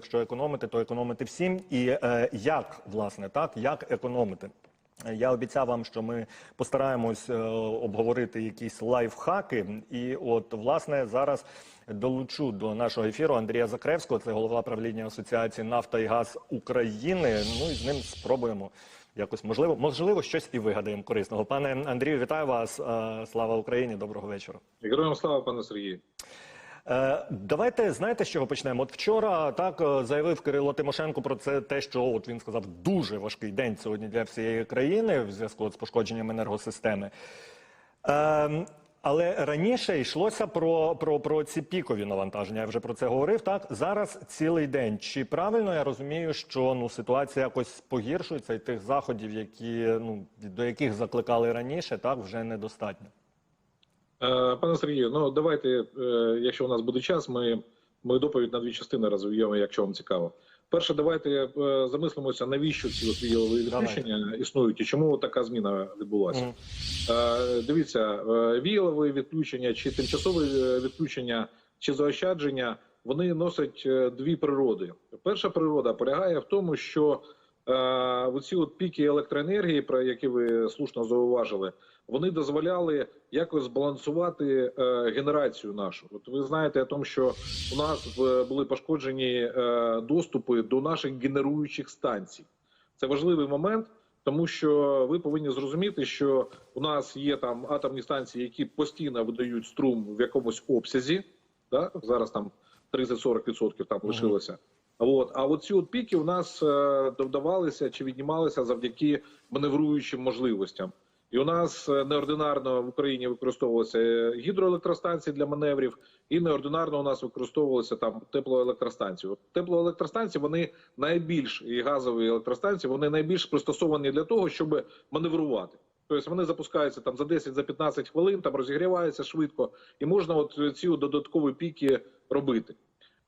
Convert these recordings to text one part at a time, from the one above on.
Якщо економити, то економити всім. І е, як власне так, як економити? Я обіцяв вам, що ми постараємось е, обговорити якісь лайфхаки. І от власне зараз долучу до нашого ефіру Андрія Закревського, це голова правління Асоціації Нафта і Газ України. Ну і з ним спробуємо якось можливо, можливо, щось і вигадаємо корисного. Пане Андрію, вітаю вас. Е, Слава Україні! Доброго вечора. Героям слава, пане Сергію. Е, Давайте знаєте, з чого почнемо. От вчора так е, заявив Кирило Тимошенко про це, те, що от він сказав, дуже важкий день сьогодні для всієї країни в зв'язку з пошкодженням енергосистеми. Е, але раніше йшлося про, про, про ці пікові навантаження. Я вже про це говорив. Так зараз цілий день. Чи правильно я розумію, що ну ситуація якось погіршується, і тих заходів, які ну до яких закликали раніше, так вже недостатньо. Е, Пане Сергію, ну давайте, е, якщо у нас буде час, ми, ми доповідь на дві частини розв'ємо, якщо вам цікаво. Перше, давайте е, замислимося, навіщо ці от віялові відключення існують і чому така зміна відбулася. Е, Дивіться, віялові відключення чи тимчасові е, відключення чи заощадження вони носять дві природи. Перша природа полягає в тому, що оці от піки електроенергії, про які ви слушно зауважили, вони дозволяли якось збалансувати е, генерацію нашу. От ви знаєте о тому, що у нас в- були пошкоджені е, доступи до наших генеруючих станцій. Це важливий момент, тому що ви повинні зрозуміти, що у нас є там атомні станції, які постійно видають струм в якомусь обсязі. Да? Зараз там 30-40% там лишилося. От. А оці от піки у нас е, додавалися чи віднімалися завдяки маневруючим можливостям. І у нас е, неординарно в Україні використовувалися е, гідроелектростанції для маневрів, і неординарно у нас використовувалися там теплоелектростанції. Теплоелектростанції вони найбільш і газові електростанції вони найбільш пристосовані для того, щоб маневрувати. Тобто вони запускаються там за 10 за 15 хвилин, там розігріваються швидко, і можна от ці додаткові піки робити.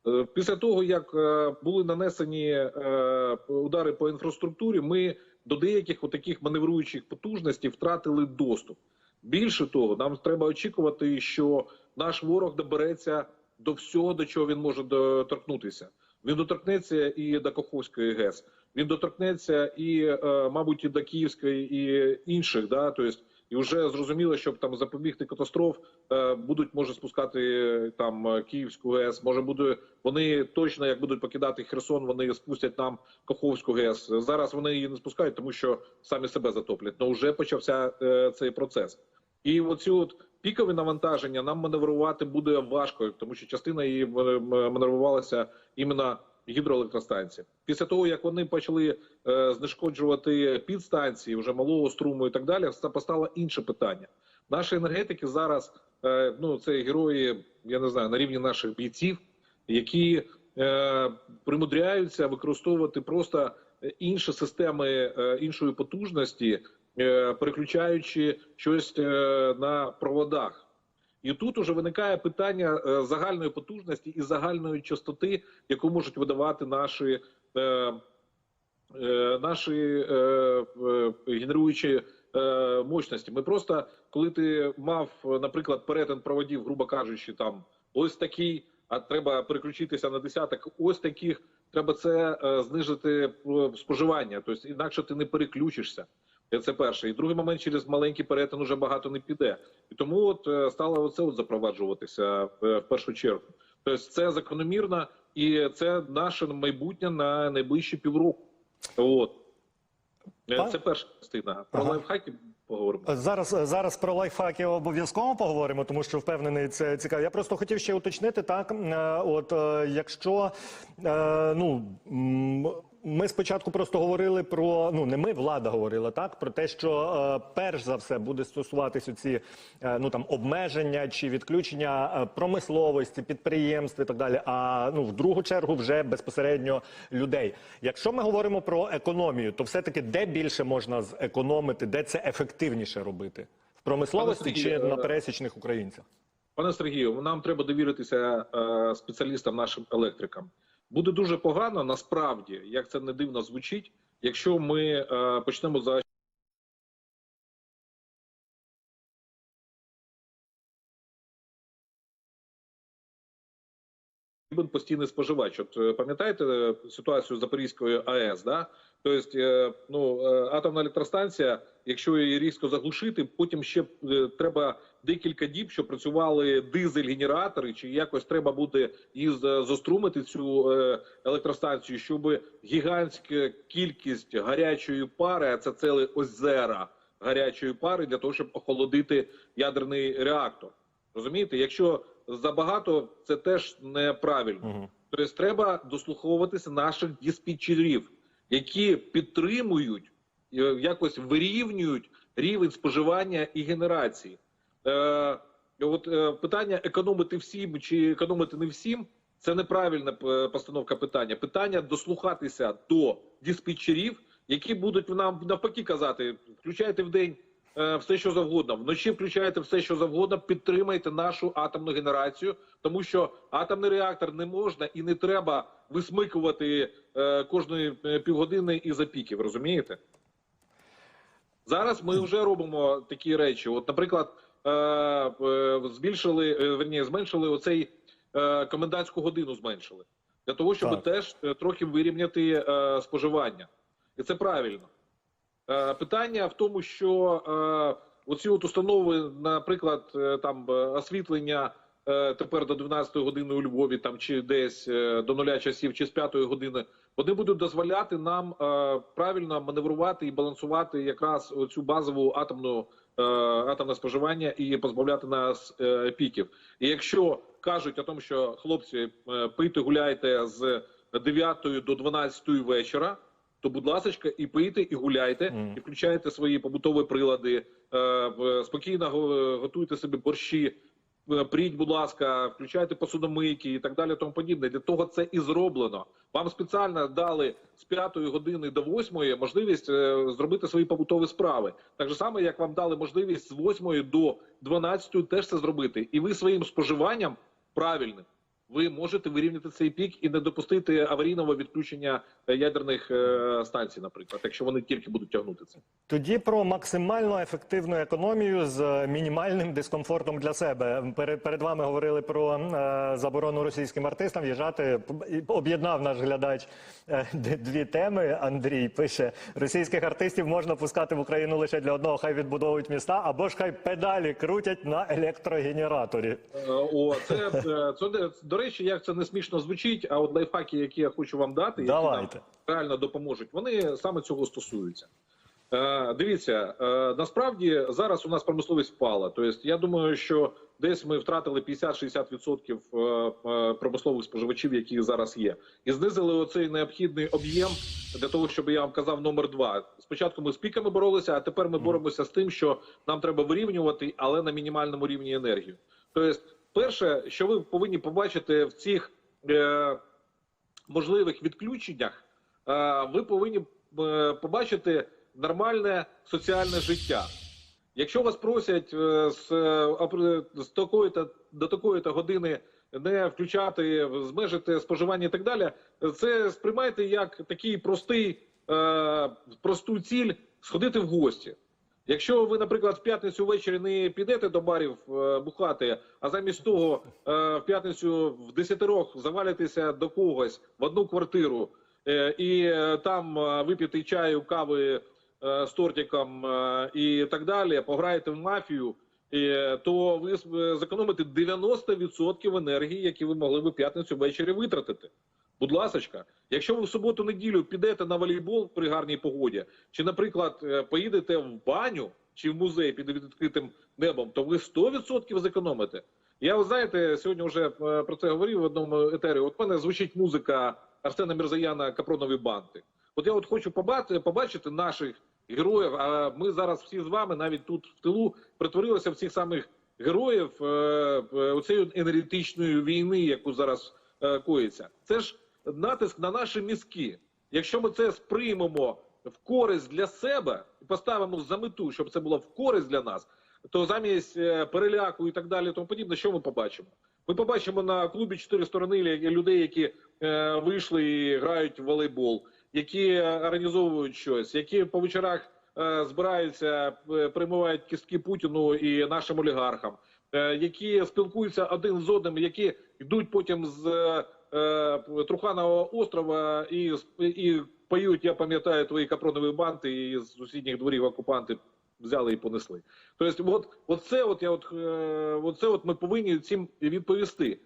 Е, Після того, як е, були нанесені е, удари по інфраструктурі, ми до деяких таких маневруючих потужностей втратили доступ. Більше того, нам треба очікувати, що наш ворог добереться до всього, до чого він може доторкнутися. Він доторкнеться і до Каховської ГЕС, він доторкнеться і, мабуть, і до Київської і інших. Да? Тобто, і вже зрозуміло, щоб там запобігти катастроф, е, будуть може спускати е, там е, Київську ГЕС. Може буде вони точно як будуть покидати Херсон, вони спустять нам Каховську ГЕС. Зараз вони її не спускають, тому що самі себе затоплять. Но вже почався цей процес. І оці от пікові навантаження нам маневрувати буде важко, тому що частина її маневрувалася іменно гідроелектростанції. Після того як вони почали е, знешкоджувати підстанції вже малого струму і так далі, ста- постало інше питання. Наші енергетики зараз е, ну це герої, я не знаю, на рівні наших бійців, які е, примудряються використовувати просто інші системи іншої потужності, переключаючи щось на проводах. І тут уже виникає питання е, загальної потужності і загальної частоти, яку можуть видавати наші, е, е, наші генеруючі мощності. Ми просто, коли ти мав, наприклад, перетин проводів, грубо кажучи, там ось такий, а треба переключитися на десяток, ось таких, треба це знижити споживання. Тобто, інакше ти не переключишся. Це перше. І другий момент через маленький перетин уже багато не піде. І тому от е, стало оце от запроваджуватися е, в першу чергу. Тобто це закономірно і це наше майбутнє на найближчі півроку. От. Е, Це перша частина. Про Ага. лайфхаки поговоримо. Зараз зараз про лайфхаки обов'язково поговоримо, тому що впевнений, це цікаво. Я просто хотів ще уточнити так. От якщо ну ми спочатку просто говорили про ну не ми, влада говорила так про те, що е, перш за все буде стосуватися ці е, ну там обмеження чи відключення е, промисловості, підприємств і так далі. А ну в другу чергу вже безпосередньо людей. Якщо ми говоримо про економію, то все таки де більше можна зекономити, де це ефективніше робити в промисловості Пане чи на пересічних українцях? Пане Сергію, нам треба довіритися е, спеціалістам, нашим електрикам. Буде дуже погано, насправді, як це не дивно звучить, якщо ми е, почнемо за постійний споживач. От е, пам'ятаєте е, ситуацію з Запорізькою АЕС? Да? Тобто, е, ну атомна електростанція, якщо її різко заглушити, потім ще треба декілька діб, щоб працювали дизель-генератори, чи якось треба буде з- зострумити цю електростанцію, щоб гігантська кількість гарячої пари, а це ціле озера гарячої пари для того, щоб охолодити ядерний реактор. Розумієте, якщо забагато, це теж неправильно. Мгм. Тобто треба дослуховуватися наших диспетчерів, які підтримують, е, якось вирівнюють рівень споживання і генерації. Е, от е, питання економити всім чи економити не всім. Це неправильна е, постановка питання. Питання дослухатися до диспетчерів, які будуть нам навпаки казати: включайте в день все, що завгодно, вночі включайте все, що завгодно, підтримайте нашу атомну генерацію, тому що атомний реактор не можна і не треба висмикувати е, кожної е, півгодини із запіків. Розумієте? Зараз ми вже робимо такі речі. От, наприклад, е, е, збільшили е, верні, зменшили оцей е, комендантську годину. Зменшили для того, щоб Так. теж е, трохи вирівняти е, споживання, і це правильно. Е, питання в тому, що е, оці от установи, наприклад, е, там освітлення тепер до 12 години у Львові, там чи десь до нуля часів, чи з 5 години, вони будуть дозволяти нам правильно маневрувати і балансувати якраз цю базову атомну атомне споживання і позбавляти нас піків. І якщо кажуть о тому, що хлопці пийте, гуляйте з 9 до 12 вечора. То, будь ласка, і пийте, і гуляйте, Мгм. і включайте свої побутові прилади, е, спокійно готуйте собі борщі, е, пріть, будь ласка, включайте посудомийки і так далі, тому подібне. Для того це і зроблено. Вам спеціально дали з 5 години до 8 можливість е, зробити свої побутові справи. Так же само, як вам дали можливість з 8 до 12 теж це зробити. І ви своїм споживанням правильним. Ви можете вирівняти цей пік і не допустити аварійного відключення е, ядерних е, станцій, наприклад, якщо вони тільки будуть тягнути це. Тоді про максимально ефективну економію з мінімальним дискомфортом для себе. Перед, перед вами говорили про е, заборону російським артистам в'їжджати. Об'єднав наш глядач е, дві теми. Андрій пише: російських артистів можна пускати в Україну лише для одного, хай відбудовують міста, або ж хай педалі крутять на електрогенераторі. Е, О, це, е, це до речі, як це не смішно звучить. А от лайфхаки, які я хочу вам дати, які нам реально допоможуть, вони саме цього стосуються. Е, дивіться, е, насправді зараз у нас промисловість впала. Тобто, я думаю, що десь ми втратили 50-60% е, е, промислових споживачів, які зараз є, і знизили оцей необхідний об'єм для того, щоб я вам казав номер два. Спочатку ми з піками боролися, а тепер ми боремося з тим, що нам треба вирівнювати, але на мінімальному рівні енергію. Тобто, перше, що ви повинні побачити в цих е, можливих відключеннях, е, ви повинні е, побачити нормальне соціальне життя. Якщо вас просять е, з, е, з такої то до такої то години не включати, змежити споживання і так далі, це сприймайте як такий простий, е, просту ціль сходити в гості. Якщо ви, наприклад, в п'ятницю ввечері не підете до барів е, бухати, а замість того е, в п'ятницю в десятерох завалитеся до когось в одну квартиру е, і е, там е, вип'єте чаю, кави е, з тортиком е, і так далі, пограєте в мафію, е, то ви е, зекономите 90% енергії, які ви могли в п'ятницю ввечері витратити. Будь ласочка, якщо ви в суботу-неділю підете на волейбол при гарній погоді, чи, наприклад, е, поїдете в баню чи в музей під відкритим небом, то ви 100% зекономите. Я, ви знаєте, сьогодні вже е, про це говорив в одному етері. От мене звучить музика Арсена Мірзаяна Капронові банти. От я от хочу побачити, наших героїв. А ми зараз всі з вами, навіть тут в тилу, притворилися в цих самих героїв е, е, енергетичної війни, яку зараз коїться. Це ж натиск на наші мізки. Якщо ми це сприймемо в користь для себе і поставимо за мету, щоб це було в користь для нас, то замість е, переляку і так далі, тому подібне, що ми побачимо? Ми побачимо на клубі чотири сторони людей, які е, вийшли і грають в волейбол, які організовують щось, які по вечорах е, збираються, примивають кістки Путіну і нашим олігархам, які спілкуються один з одним, які йдуть потім з е, е, острова і, і поють, я пам'ятаю, твої капронові банти і з сусідніх дворів окупанти взяли і понесли. Тобто, от, от це от я от, е, от це от ми повинні цим відповісти.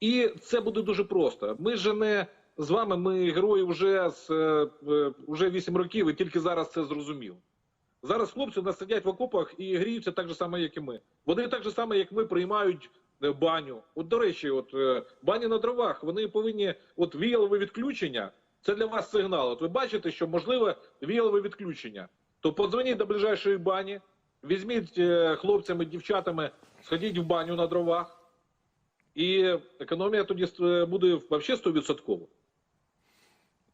І це буде дуже просто. Ми же не з вами, ми герої вже з е, вже 8 років, і тільки зараз це зрозуміло. Зараз хлопці нас сидять в окопах і гріються так же само, як і ми. Вони так же само, як ми, приймають баню. От до речі, от е, бані на дровах, вони повинні, от віялове відключення. Це для вас сигнал. От ви бачите, що можливе віялове відключення. То подзвоніть до ближайшої бані, візьміть е, хлопцями, дівчатами, сходіть в баню на дровах, і економія тоді е, буде взагалі 100%.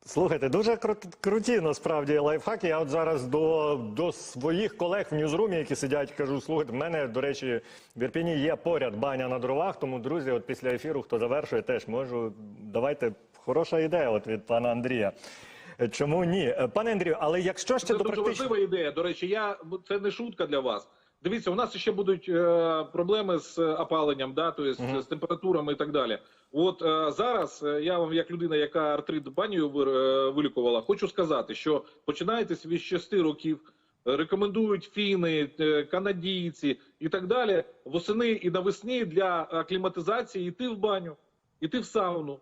Слухайте, дуже крут- круті насправді лайфхаки. Я от зараз до, до своїх колег в ньюзрумі, які сидять, кажу, слухайте, в мене, до речі, в Ірпіні є поряд баня на дровах, тому, друзі, от після ефіру, хто завершує, теж можу. Давайте, хороша ідея от від пана Андрія. Е, Чому ні? Е, Пане Андрію, але якщо ще Це до дуже практичного... важлива ідея. До речі, я це не шутка для вас. Дивіться, у нас ще будуть е, проблеми з опаленням, да, то есть, з температурами і так далі. От е, зараз е, я вам, як людина, яка артрит банію е, вилікувала, хочу сказати, що починаєте з 6 років. Рекомендують фіни, е, канадійці і так далі. Восени і навесні для акліматизації йти в баню, йти в сауну.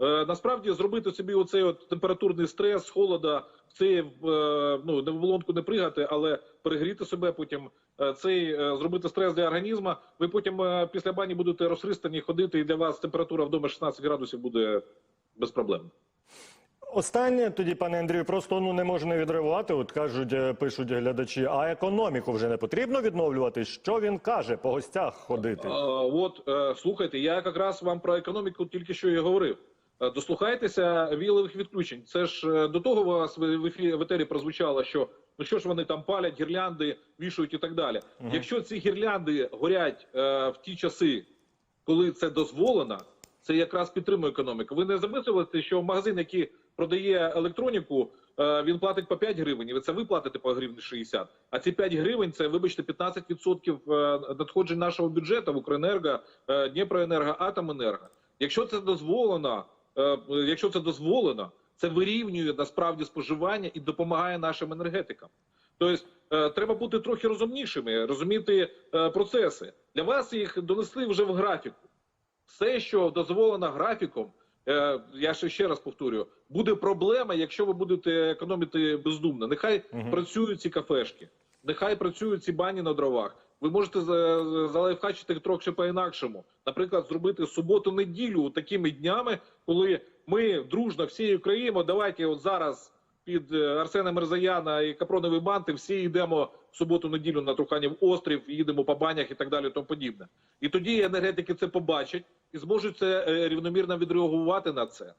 Е, насправді зробити собі оцей от температурний стрес, холода, в цей е, ну не в волонку не пригати, але перегріти себе потім. Е, Цей е, зробити стрес для організму. Ви потім е, після бані будете розхристані ходити, і для вас температура вдома 16 градусів буде без проблем. Останнє тоді, пане Андрію, просто ну не можу не відреагувати. От кажуть, пишуть глядачі, а економіку вже не потрібно відновлювати. Що він каже по гостях ходити? Е, От слухайте, я якраз вам про економіку тільки що і говорив. Дослухайтеся вілових відключень. Це ж до того у вас в в ефі- в етері прозвучало, що ну що ж вони там палять гірлянди, вішають і так далі. Якщо ці гірлянди горять е, в ті часи, коли це дозволено, це якраз підтримує економіку. Ви не замислювалися, що магазин, який продає електроніку, е, він платить по 5 гривень, і ви це ви платите по гривні 60. А ці 5 гривень це, вибачте, 15% е, надходжень нашого бюджету в Укренерго, е, Дніпроенерго, Атоменерго. Якщо це дозволено, е, якщо це дозволено, це вирівнює насправді споживання і допомагає нашим енергетикам. Тобто е, треба бути трохи розумнішими, розуміти е, процеси. Для вас їх донесли вже в графіку. Все, що дозволено графіком, е, я ще ще раз повторюю, буде проблема, якщо ви будете економити бездумно. Нехай працюють ці кафешки, нехай працюють ці бані на дровах. Ви можете за- залайфхачити трохи по-інакшому. Наприклад, зробити суботу-неділю такими днями, коли ми дружно всією країною, давайте от зараз під е, Арсена Мерзаяна і Капронові банти всі йдемо в суботу-неділю на Труханів острів, їдемо по банях і так далі, тому подібне. І тоді енергетики це побачать і зможуть це е, рівномірно відреагувати на це.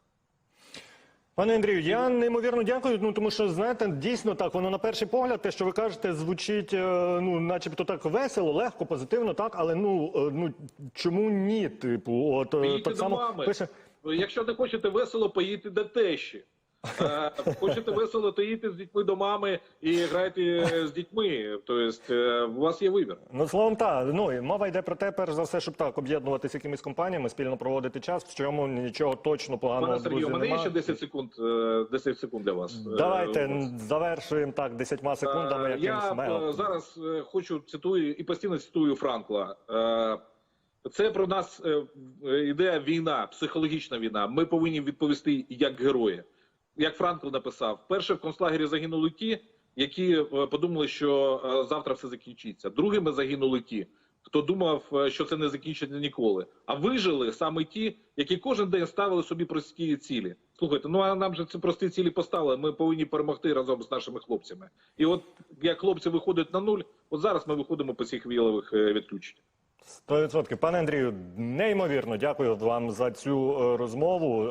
Пане Андрію, я неймовірно дякую. Ну тому що знаєте, дійсно так воно на перший погляд, те, що ви кажете, звучить е, ну, начебто так весело, легко, позитивно, так, але ну е, ну чому ні? Типу, от е, Поїдьте так само мами. пише. Якщо не хочете весело, поїдьте до тещі. Е, Хочете весело, то їдьте з дітьми до мами і грайте з дітьми. Тобто е, у вас є вибір. Ну, словом, так. Ну, мова йде про те, перш за все, щоб так об'єднуватися якимись компаніями, спільно проводити час, в чому нічого точно поганого Пане Сергію, у мене є ще 10 секунд, е, 10 секунд для вас. Е, Давайте завершуємо так 10 секундами. Е, Якимсь Я е, зараз е, хочу цитую і постійно цитую Франкла. Е, Це про нас е, е, іде війна, психологічна війна. Ми повинні відповісти як герої. Як Франкл написав, перше в концлагері загинули ті, які е, подумали, що е, завтра все закінчиться. Другими загинули ті, хто думав, е, що це не закінчиться ніколи. А вижили саме ті, які кожен день ставили собі прості цілі. Слухайте, ну а нам же ці прості цілі поставили. Ми повинні перемогти разом з нашими хлопцями. І от як хлопці виходять на нуль, от зараз ми виходимо по цих вілових відключеннях. 100%. Пане Андрію, неймовірно дякую вам за цю розмову.